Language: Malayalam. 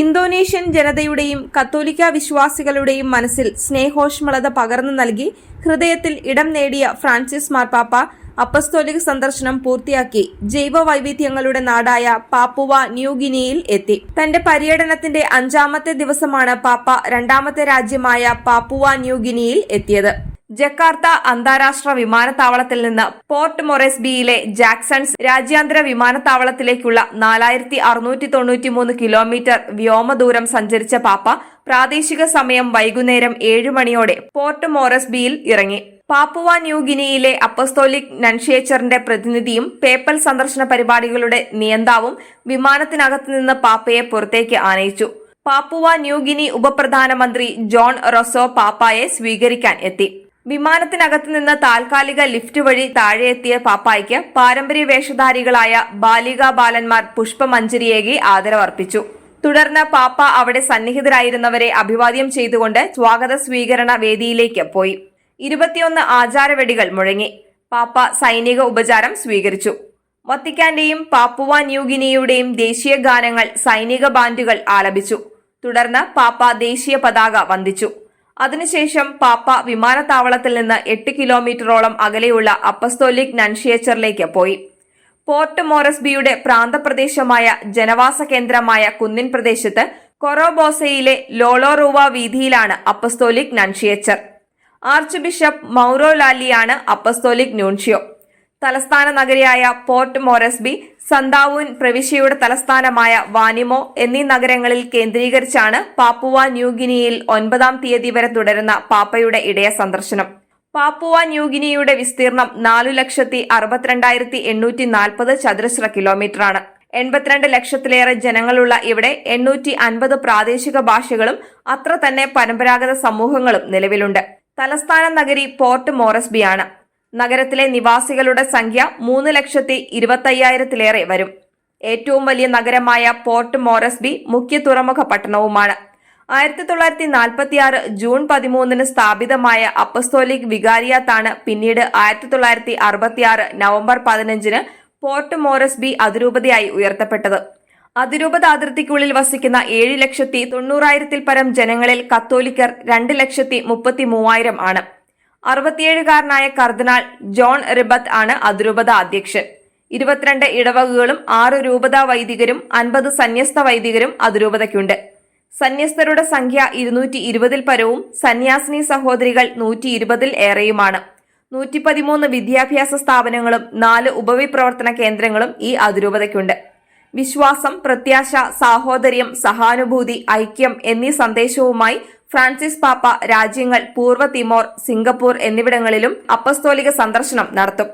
ഇന്തോനേഷ്യൻ ജനതയുടെയും കത്തോലിക്ക വിശ്വാസികളുടെയും മനസ്സിൽ സ്നേഹോഷ്മളത പകർന്നു നൽകി ഹൃദയത്തിൽ ഇടം നേടിയ ഫ്രാൻസിസ് മാർപ്പാപ്പ അപ്പസ്തോലിക സന്ദർശനം പൂർത്തിയാക്കി ജൈവ വൈവിധ്യങ്ങളുടെ നാടായ പാപ്പുവ ന്യൂഗിനിയിൽ എത്തി. തന്റെ പര്യടനത്തിന്റെ അഞ്ചാമത്തെ ദിവസമാണ് പാപ്പ രണ്ടാമത്തെ രാജ്യമായ പാപ്പുവ ന്യൂഗിനിയിൽ എത്തിയത്. ജക്കാർത്ത അന്താരാഷ്ട്ര വിമാനത്താവളത്തിൽ നിന്ന് പോർട്ട് മൊറേസ്ബിയിലെ ജാക്സൺസ് രാജ്യാന്തര വിമാനത്താവളത്തിലേക്കുള്ള നാലായിരത്തി അറുന്നൂറ്റി തൊണ്ണൂറ്റി മൂന്ന് കിലോമീറ്റർ വ്യോമദൂരം സഞ്ചരിച്ച പാപ്പ പ്രാദേശിക സമയം വൈകുന്നേരം ഏഴു മണിയോടെ പോർട്ട് മോറസ്ബിയിൽ ഇറങ്ങി. പാപ്പുവ ന്യൂഗിനിയിലെ അപ്പസ്തോലിക് നൻഷിയേച്ചറിന്റെ പ്രതിനിധിയും പേപ്പൽ സന്ദർശന പരിപാടികളുടെ നിയന്താവും വിമാനത്തിനകത്ത് നിന്ന് പാപ്പയെ പുറത്തേക്ക് ആനയിച്ചു. പാപ്പുവ ന്യൂഗിനി ഉപപ്രധാനമന്ത്രി ജോൺ റൊസോ പാപ്പായെ സ്വീകരിക്കാൻ എത്തി. വിമാനത്തിനകത്ത് നിന്ന് താൽക്കാലിക ലിഫ്റ്റ് വഴി താഴെയെത്തിയ പാപ്പായ്ക്ക് പാരമ്പര്യ വേഷധാരികളായ ബാലികാ ബാലന്മാർ പുഷ്പമഞ്ജരിയേകി ആദരവർപ്പിച്ചു. തുടർന്ന് പാപ്പ അവിടെ സന്നിഹിതരായിരുന്നവരെ അഭിവാദ്യം ചെയ്തുകൊണ്ട് സ്വാഗത സ്വീകരണ വേദിയിലേക്ക് പോയി. ഇരുപത്തിയൊന്ന് ആചാരവെടികൾ മുഴങ്ങി. പാപ്പ സൈനിക ഉപചാരം സ്വീകരിച്ചു. വത്തിക്കാന്റെയും പാപ്പുവ ന്യൂഗിനിയുടെയും ദേശീയ ഗാനങ്ങൾ സൈനിക ബാൻഡുകൾ ആലപിച്ചു. തുടർന്ന് പാപ്പ ദേശീയ പതാക വന്ദിച്ചു. അതിനുശേഷം പാപ്പ വിമാനത്താവളത്തിൽ നിന്ന് എട്ട് കിലോമീറ്ററോളം അകലെയുള്ള അപ്പസ്തോലിക് നൻഷിയേച്ചറിലേക്ക് പോയി. പോർട്ട് മോറസ്ബിയുടെ പ്രാന്തപ്രദേശമായ ജനവാസ കേന്ദ്രമായ കുന്നിൻ പ്രദേശത്ത് കൊറോബോസയിലെ ലോളോറുവ വീതിയിലാണ് apostolic nunciature. Archbishop Mauro ലാലിയാണ് അപ്പസ്തോലിക് ന്യൂൻഷിയോ തലസ്ഥാന നഗരിയായ പോർട്ട് മോറസ്ബി സന്താവൂൻ പ്രവിശ്യയുടെ തലസ്ഥാനമായ വാനിമോ എന്നീ നഗരങ്ങളിൽ കേന്ദ്രീകരിച്ചാണ് പാപ്പുവ ന്യൂഗിനിയിൽ ഒൻപതാം തീയതി വരെ തുടരുന്ന പാപ്പയുടെ ഇടയ സന്ദർശനം. പാപ്പുവ ന്യൂഗിനിയുടെ വിസ്തീർണം നാലു ലക്ഷത്തി അറുപത്തിരണ്ടായിരത്തി എണ്ണൂറ്റി നാൽപ്പത് ചതുരശ്ര കിലോമീറ്ററാണ്. എൺപത്തിരണ്ട് ലക്ഷത്തിലേറെ ജനങ്ങളുള്ള ഇവിടെ എണ്ണൂറ്റി അൻപത് പ്രാദേശിക ഭാഷകളും അത്ര തന്നെ പരമ്പരാഗത സമൂഹങ്ങളും നിലവിലുണ്ട്. തലസ്ഥാന നഗരി പോർട്ട് മോറസ്ബിയാണ് നഗരത്തിലെ നിവാസികളുടെ സംഖ്യ മൂന്ന് ലക്ഷത്തി ഇരുപത്തയ്യായിരത്തിലേറെ വരും. ഏറ്റവും വലിയ നഗരമായ പോർട്ട് മോറസ്ബി മുഖ്യ തുറമുഖ പട്ടണവുമാണ്. ആയിരത്തി തൊള്ളായിരത്തി നാൽപ്പത്തിയാറ് ജൂൺ പതിമൂന്നിന് സ്ഥാപിതമായ അപ്പസ്തോലിക് വികാരിയാത്താണ് പിന്നീട് ആയിരത്തി തൊള്ളായിരത്തി അറുപത്തിയാറ് നവംബർ പതിനഞ്ചിന് പോർട്ട് മോറസ്ബി അതിരൂപതയായി ഉയർത്തപ്പെട്ടത്. അതിരൂപത അതിർത്തിക്കുള്ളിൽ വസിക്കുന്ന ഏഴ് ലക്ഷത്തി തൊണ്ണൂറായിരത്തിൽ പരം ജനങ്ങളിൽ കത്തോലിക്കർ രണ്ട് ലക്ഷത്തി മുപ്പത്തി മൂവായിരം ആണ്. അറുപത്തിയേഴുകാരനായ കർദിനാൾ ജോൺ റിബത്ത് ആണ് അതിരൂപത അധ്യക്ഷൻ. ഇരുപത്തിരണ്ട് ഇടവകകളും ആറ് രൂപതാ വൈദികരും അൻപത് സന്യസ്ത വൈദികരും അതിരൂപതയ്ക്കുണ്ട്. സന്യസ്തരുടെ സംഖ്യ ഇരുന്നൂറ്റി ഇരുപതിൽ പരവും സന്യാസിനി സഹോദരികൾ നൂറ്റി ഇരുപതിൽ ഏറെയുമാണ്. നൂറ്റി പതിമൂന്ന് വിദ്യാഭ്യാസ സ്ഥാപനങ്ങളും നാല് ഉപവിപ്രവർത്തന കേന്ദ്രങ്ങളും ഈ അതിരൂപതയ്ക്കുണ്ട്. വിശ്വാസം പ്രത്യാശ സാഹോദര്യം സഹാനുഭൂതി ഐക്യം എന്നീ സന്ദേശവുമായി ഫ്രാൻസിസ് പാപ്പ രാജ്യങ്ങൾ പൂർവ തിമോർ സിംഗപ്പൂർ എന്നിവിടങ്ങളിലും അപ്പസ്തോലിക സന്ദർശനം നടത്തും.